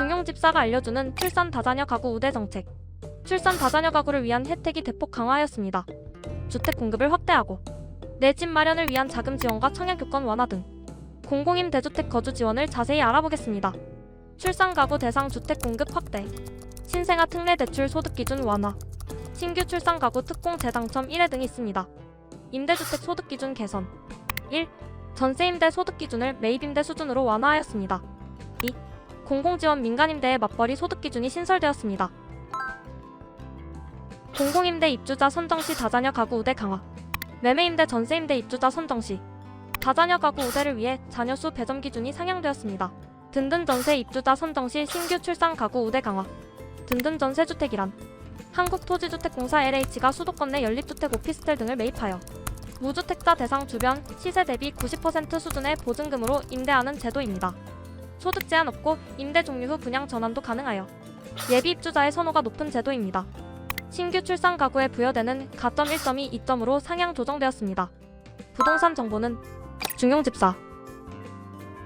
중용 집사가 알려주는 출산 다자녀 가구 우대 정책. 출산 다자녀 가구를 위한 혜택이 대폭 강화하였습니다. 주택 공급을 확대하고 내 집 마련을 위한 자금 지원과 청약 요건 완화 등 공공임 대주택 거주 지원을 자세히 알아보겠습니다. 출산 가구 대상 주택 공급 확대, 신생아 특례 대출 소득 기준 완화, 신규 출산 가구 특공 재당첨 1회 등이 있습니다. 임대주택 소득 기준 개선 1. 전세 임대 소득 기준을 매입 임대 수준으로 완화하였습니다. 2. 공공지원 민간임대의 맞벌이 소득 기준이 신설되었습니다. 공공임대 입주자 선정 시 다자녀 가구 우대 강화 매매임대 전세임대 입주자 선정 시 다자녀 가구 우대를 위해 자녀 수 배점 기준이 상향되었습니다. 든든 전세 입주자 선정 시 신규 출산 가구 우대 강화 든든 전세 주택이란 한국토지주택공사 LH가 수도권 내 연립주택 오피스텔 등을 매입하여 무주택자 대상 주변 시세 대비 90% 수준의 보증금으로 임대하는 제도입니다. 소득 제한 없고 임대 종료 후 분양 전환도 가능하여 예비 입주자의 선호가 높은 제도입니다. 신규 출산 가구에 부여되는 가점 1점이 2점으로 상향 조정되었습니다. 부동산 정보는 중용집사